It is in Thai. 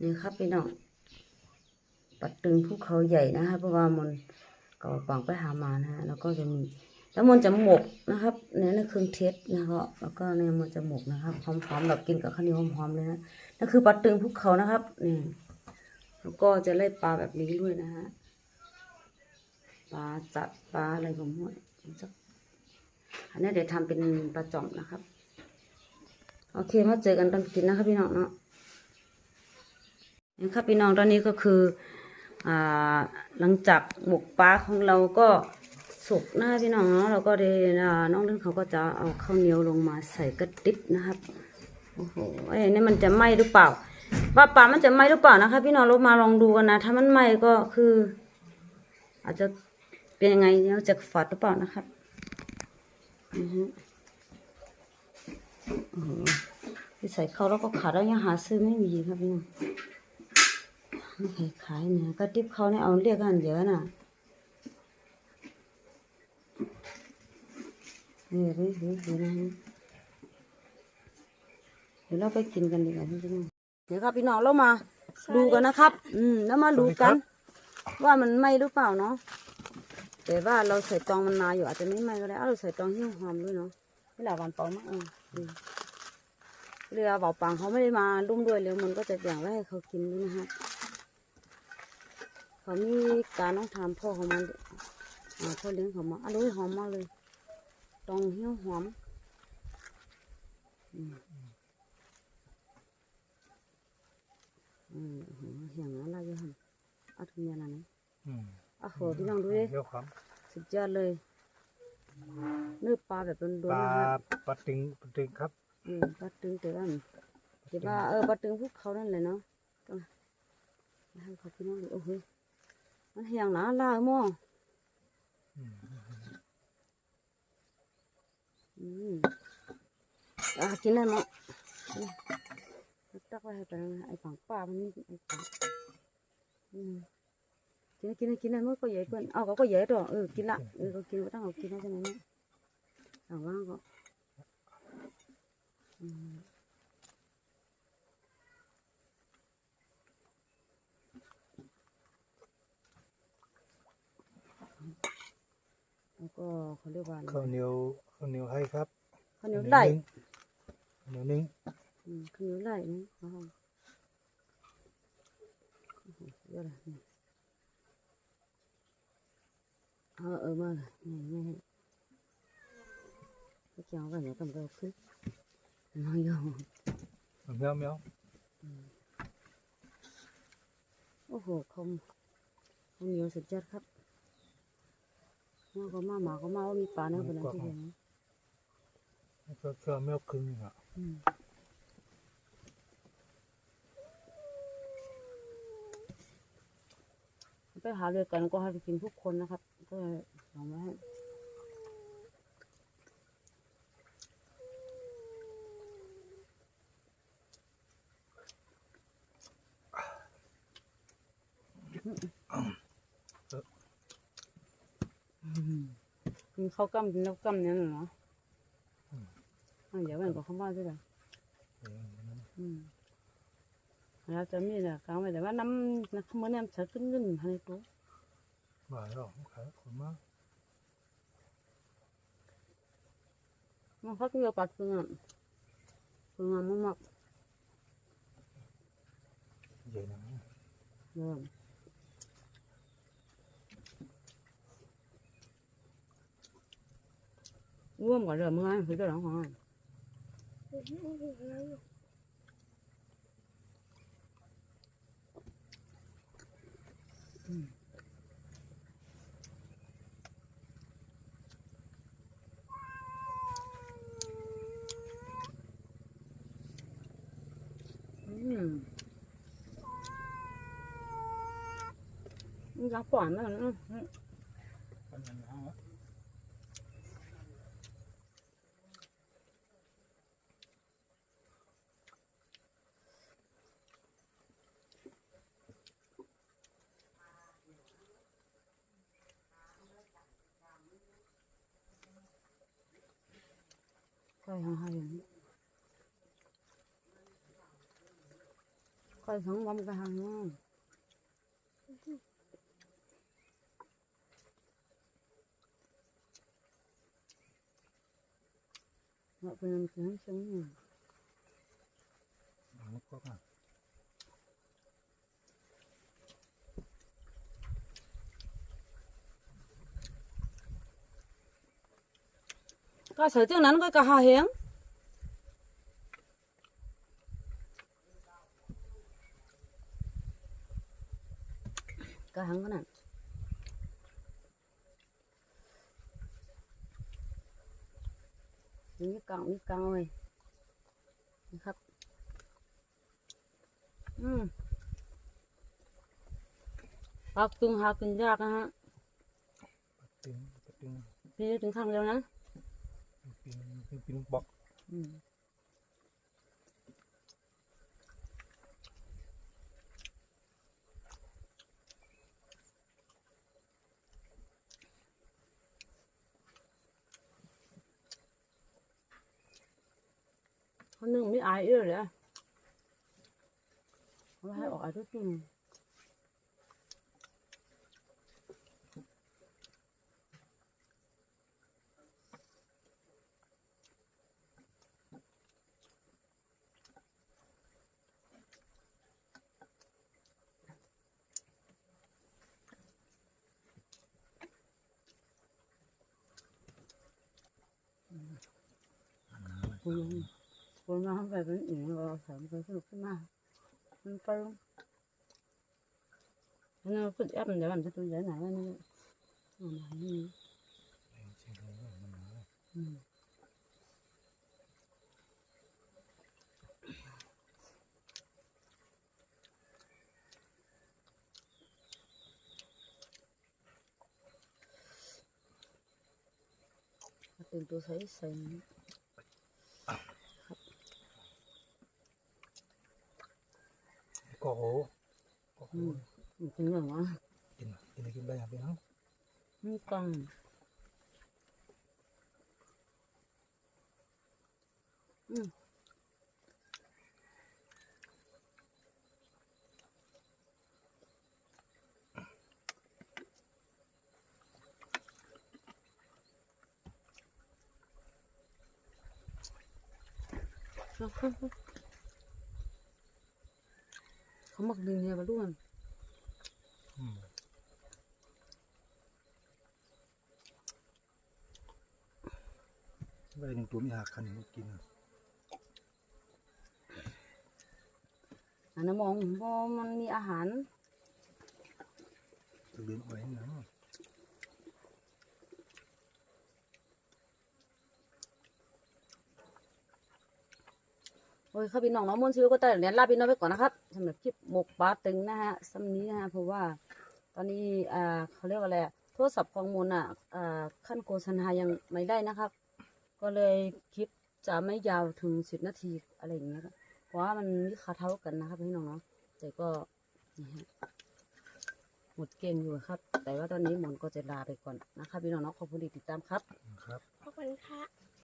นี่ครับพี่น้องปัดตึงภูเขาใหญ่นะคะเพราะว่ามันก็ปังไปหามานะฮะแล้วก็จะมีแล้วมันจะหมกนะครับเนี่ยนั่นคือเทสนะครับแล้วก็เนี่ยมันจะหมกนะครับหอมๆแบบกินกับข้าวเหนียวหอมๆเลยนะนั่นคือปลาตึงภูเขานะครับนี่แล้วก็จะไล่ปลาแบบนี้ด้วยนะฮะปลาจัดปลาอะไรของมันสักอันนี้เดี๋ยวทำเป็นปลาจ่อมนะครับ โอเคมาเจอกันตอนกินนะครับพี่น้องเนาะ นี่ครับพี่น้องตอนนี้ก็คืออ่าหลังจากหมกปลาของเราก็สุกนะพี่น้องเนาะเราก็ได้น้องเรื่องเขาก็จะเอาข้าวเหนียวลงมาใส่กระติบนะครับโอ้โหไอ้นี่มันจะไหมหรือเปล่าว่าปลามันจะไหมหรือเปล่านะคะ พี่น้องเรามาลองดูกันนะ ถ้ามันไหมก็คือ อาจจะเป็นยังไงเนี่ยจะฝาดหรือเปล่านะครับอือฮึใส่เข้าแล้วก็ขาดแล้วยังหาซื้อไม่มีครับพี่น้อง ขายนะกระติบเขาเนี่ยเอาเรียกกันเยอะน่ะนี่เฮ้ยเฮ้ยเฮ้ยนะเดี๋ยวเราไปกินกันดีกว่าพี่น้องเดี๋ยวครับพี่น้องเรามาดูกันนะครับ อืมแล้วมาดูกัน ว่ามันไหมหรือเปล่าเนาะแต่ว่าเราใส่ตองมันนานอยู่อาจจะไม่ไหมก็ได้เอาเราใส่ตองเหี่ยวหอมด้วยเนาะนี่แหละหวานเปองมากอืมเรือเบาปังเขาไม่ได้มารุ่มด้วยแล้วมันก็จะแบ่งไว้ให้เขากินด้วยนะฮะ เขามีการต้องทำพ่อเขามาอ่าพ่อเลี้ยงเขามาอร่อยหอมมากเลยตองเหี้ยวหอมอืมอืมอืมเสียงอะไรอยู่หันอัดเมียนะนี่อืมอะโหพี่น้องดูดิเดี๋ยวครับสุดยอดเลยเนื้อปลาแบบโดนปๆลานะครับปลาตึงปลาตึงครับอืมปลาตึงแต่ว่าแต่ว่าเออปลาตึงพวกเขานั่นแหละเนาะก็ให้เขาพี่น้องดูโอ้โห มันเหี่ยงหนาลายหม้ออืมอืมอะกินได้มั้งตักไว้ให้ไปนะไอ้ปังป้ามัน เขาเรียกว่าอะไรข้าวเหนียวข้าวเหนียวให้ครับข้าวเหนียวไหลข้าวเหนียวนึ่งอืมข้าวเหนียวไหลนี่อ๋อโอ้โหเยอะเลยนี่เออเออมานี่นี่ให้ cái cháu vào nhà cầm cái cứ nói vô เมียวเมียว ô hồ không không nhiều sự chất khắp nó có ma mà có ma có mi bà nữa vừa nãy chị hiểu แล้วก็เครื่องเมียวครึ่งหนึ่งอะ ừ. ไปหาเรือกันก็ให้ไปกินทุกคนนะครับ ก็ลองไว้ให้ กินข้าวกล้ำกินข้าวกล้ำเนี่ยน่ะเนาะอะเดี๋ยวมันก็เข้ามาด้วยกันอืมแล้วจะมีเนี่ยกลางไปแต่ว่าน้ำน้ำมันเนี่ยจะขึ้นขึ้นให้ตัวบ่ายหรอกขายคนมากมันพักเยอะปัดเพื่อนเพื่อนมันมากใหญ่นะเดิม ร่วมกับเดิมเมื่อไง คือเจ้าหลังของมันอืมมันรักกว่านั่นอืมอืมใช่ห้าอย่างนี้ค่อย coi sống bông cái hàng nha Ngọc Bình cũng sống nè มันก็อะ có sở trường nắn có cả hà hiếng cả hàng cái này นี่กังนี่กังเลยนะครับอืมหากินหากินยากนะฮะปะตึงปะตึงพี่ถึงข้างเดียวนะ ปิงปิงปิงบล็อกอืมคนหนึ่งไม่อายเอื้อเลยเขาให้ออกอายทุกที คุณคุณมาไปเป็นอีกเราสามคนสนุกขึ้นมามันไปลงอันนั้นฝึกแอปมันเดี๋ยวมันจะตัวใหญ่ไหนอันนี้อันนี้ เองเชียงรายมันหนาเลย อืมเป็นตัวใสใส ก็โหก็โห มันเป็นอย่างวะกินกินอะไรกินไปอย่างไปทั้งนี่กังอืมเขาหมักดึงเนี่ยมาด้วย อืม ไปหนึ่งตัวมีหักคันหนึ่งกินอะอันนั้นมองพอมันมีอาหารเลี้ยงไว้นะโอ้ยครับพี่น้องน้องมนต์ชิวก็แต่เรียนลาพี่น้องไปก่อนนะครับสำหรับคลิปหมกปลาตึงนะฮะซ้ำนี้นะฮะเพราะว่า ตอนนี้อ่าเขาเรียกว่าอะไรอะโทรศัพท์ของมนต์อะอ่าขั้นโฆษณายังไม่ได้นะครับ ก็เลยคลิปจะไม่ยาวถึงสิบนาทีอะไรอย่างเงี้ยครับเพราะว่ามันมีค่าเท่ากันนะครับพี่น้องเนาะแต่ก็นี่ฮะหมดเกมอยู่ครับ แต่ว่าตอนนี้มนต์ก็จะลาไปก่อนนะครับพี่น้องเนาะขอบคุณที่ติดตามครับ ครับ ขอบคุณค่ะ